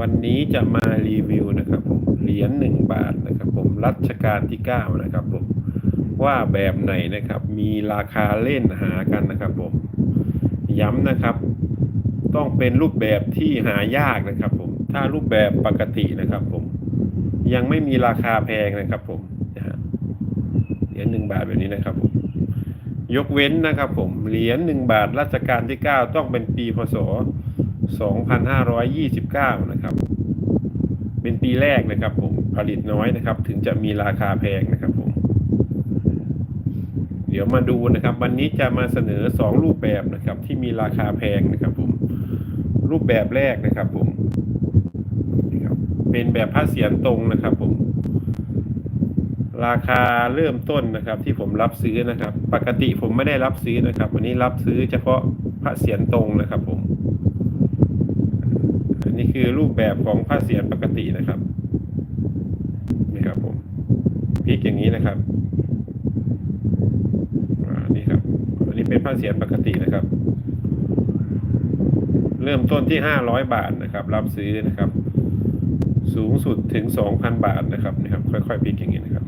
วันนี้จะมารีวิวนะครับผมเหรียญหนึ่งบาทนะครับผมรัชกาลที่เก้านะครับผมว่าแบบไหนนะครับ มีราคาเล่นหากันนะครับผมย้ำนะครับ ต้องเป็นรูปแบบที่หายากนะครับผมถ้ารูปแบบปกตินะครับผมยังไม่มีราคาแพงนะครับผมนะฮะเหรียญหนึ่งบาทแบบนี้นะครับผมยกเว้นนะครับผมเหรียญหนึ่งบาทรัชกาลที่9ต้องเป็นปีพศ 2529 นะครับ เป็นปีแรกนะครับผมผลิตน้อยนะครับ ถึงจะมีราคาแพงนะครับผม เดี๋ยวมาดูนะครับ วันนี้จะมาเสนอ 2 รูปแบบนะครับ ที่มีราคาแพงนะครับผม รูปแบบแรกนะครับผมเป็นแบบผ้าเสียนตรงนะครับผม ราคาเริ่มต้นนะครับ ที่ผมรับซื้อนะครับ ปกติผมไม่ได้รับซื้อนะครับ วันนี้รับซื้อเฉพาะพระเสียรตรงนะครับผม คือรูปแบบของพระเสียรปกตินะครับนี่ครับผมพลิกอย่างนี้นะครับนี่ครับอันนี้เป็นพระเสียรปกตินะครับ เริ่มต้นที่ห้าร้อยบาทนะครับ รับซื้อนะครับ สูงสุดถึงสองพันบาทนะครับนี่ครับ ค่อยๆพลิกอย่างนี้นะครับ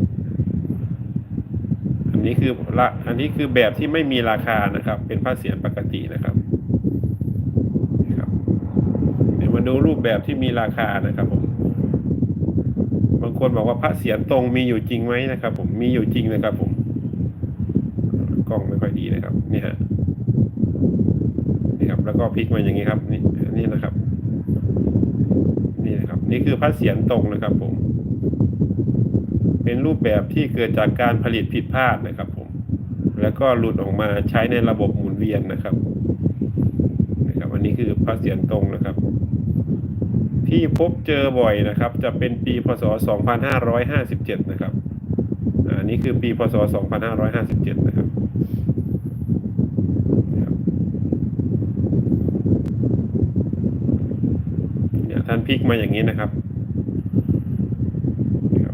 อันนี้คือละอันนี้คือแบบที่ไม่มีราคานะครับ เป็นผ้าเสียรปกตินะครับนี่ครับ เดี๋ยว มาดูรูปแบบที่มีราคานะครับผม บางคนบอกว่าพระเสียรตรงมีอยู่จริงไหมนะครับ ผมมีอยู่จริงนะครับ ผมกล้องไม่ค่อยดีนะครับ นี่ฮะนี่ครับ แล้วก็พลิกมาอย่างนี้ครับ นี่นนี้นะครับ นี่นะครับ นี่คือพระเสียรตรงนะครับ ผม เป็นรูปแบบที่เกิดจากการผลิตผิดพลาดนะครับ ผม แล้วก็หลุดออกมาใช้ในระบบหมุนเวียนนะครับนะครับ อันนี้คือพระเสียรตรงนะครับ ที่พบเจอบ่อยนะครับ จะเป็นปีพศ 2557 นะครับอันนี้คือปีพศ 2557 นะครับเนี่ยท่านพลิกมาอย่างนี้นะครับ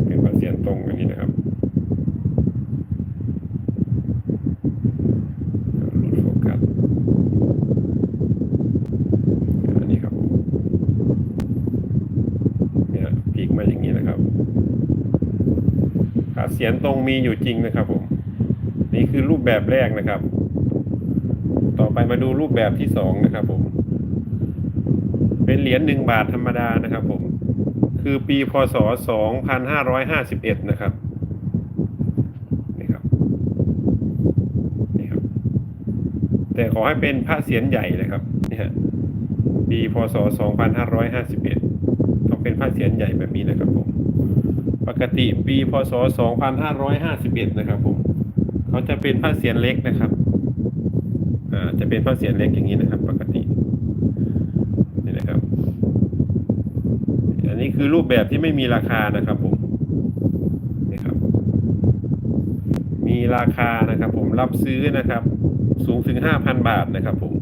เป็นพระเสียนตรงอันนี้นะครับ ฮะพีกมาอย่างนี้นะครับขาเสียนตรงมีอยู่จริงนะครับผม นี่คือรูปแบบแรกนะครับ ต่อไปมาดูรูปแบบที่สองนะครับผม เป็นเหรียญหนึ่งบาทธรรมดานะครับผม คือปีพศสองพันห้าร้อยห้าสิบเอ็ดนะครับแต่ขอให้เป็นพระเสียนใหญ่นะครับนี่ฮะปีพศ 2551 เป็นพระเศียรใหญ่แบบนี้นะครับผม ปกติปีพศ 2551 นะครับผม เขาจะเป็นพระเศียรเล็กนะครับ อ่า จะเป็นพระเศียรเล็กอย่างนี้นะครับ ปกติ นี่นะครับ อันนี้คือรูปแบบที่ไม่มีราคานะครับผมนี่ครับ มีราคานะครับ ผม รับซื้อนะครับ สูงถึง 5,000 บาทนะครับผม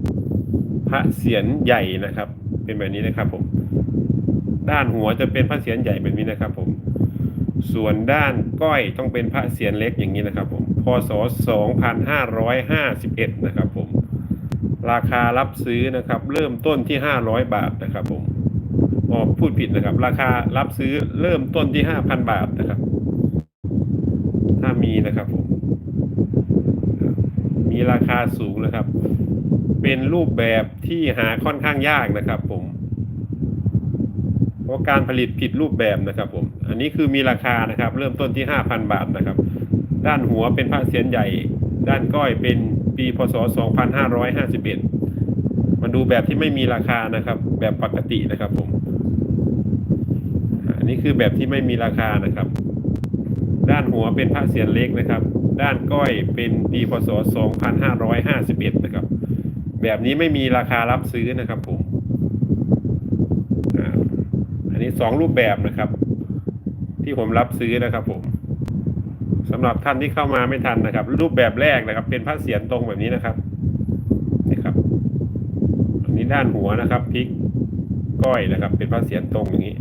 พระเศียรใหญ่นะครับ เป็นแบบนี้นะครับผม ด้านหัวจะเป็นพระเศียรใหญ่แบบนี้นะครับ ผม ส่วนด้านก้อยต้องเป็นพระเศียรเล็กอย่างนี้นะครับ ผม พศ 2551 นะครับ ผม ราคารับซื้อนะครับ เริ่มต้นที่ 500 บาทนะครับผมอ๋อพูดผิดนะครับ ราคารับซื้อเริ่มต้นที่ 5,000 บาทนะครับ ถ้ามีนะครับผม มีราคาสูงนะครับ เป็นรูปแบบที่หาค่อนข้างยากนะครับ ผม ราะการผลิตผิดรูปแบบนะครับผม อันนี้คือมีราคานะครับ เริ่มต้นที่ 5,000 บาทนะครับ ด้านหัวเป็นผ้าเสียนใหญ่ ด้านก้อยเป็นปีพศ 2551 มาดูแบบที่ไม่มีราคานะครับ แบบปกตินะครับผม อันนี้คือแบบที่ไม่มีราคานะครับ ด้านหัวเป็นผ้าเสียนเล็กนะครับ ด้านก้อยเป็นปีพศ 2551 นะครับ แบบนี้ไม่มีราคารับซื้อนะครับผม นี้สองรูปแบบนะครับ ที่ผมรับซื้อนะครับผมสำหรับท่านที่เข้ามาไม่ทันนะครับ รูปแบบแรกนะครับ เป็นผ้าเสียนตรงแบบนี้นะครับนี่ครับอันนี้ด้านหัวนะครับพลิกก้อยนะครับ เป็นผ้าเสียนตรงอย่างนี้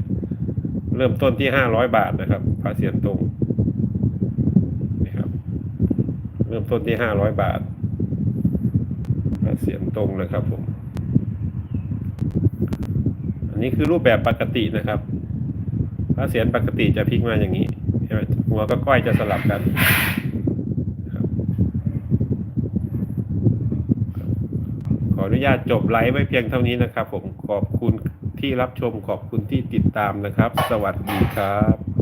เริ่มต้นที่ห้าร้อยบาทนะครับผ้าเสียนตรงนี่ครับ เริ่มต้นที่ห้าร้อยบาทผ้าเสียนตรงนะครับผมันนี้คือรูปแบบปกตินะครับพระเศียรปกติจะพลิกมาอย่างนี้หัวกับก้อยจะสลับกันขออนุญาตจบไลฟ์ไว้เพียงเท่านี้นะครับ ผมขอบคุณที่รับชมขอบคุณที่ติดตามนะครับ สวัสดีครับ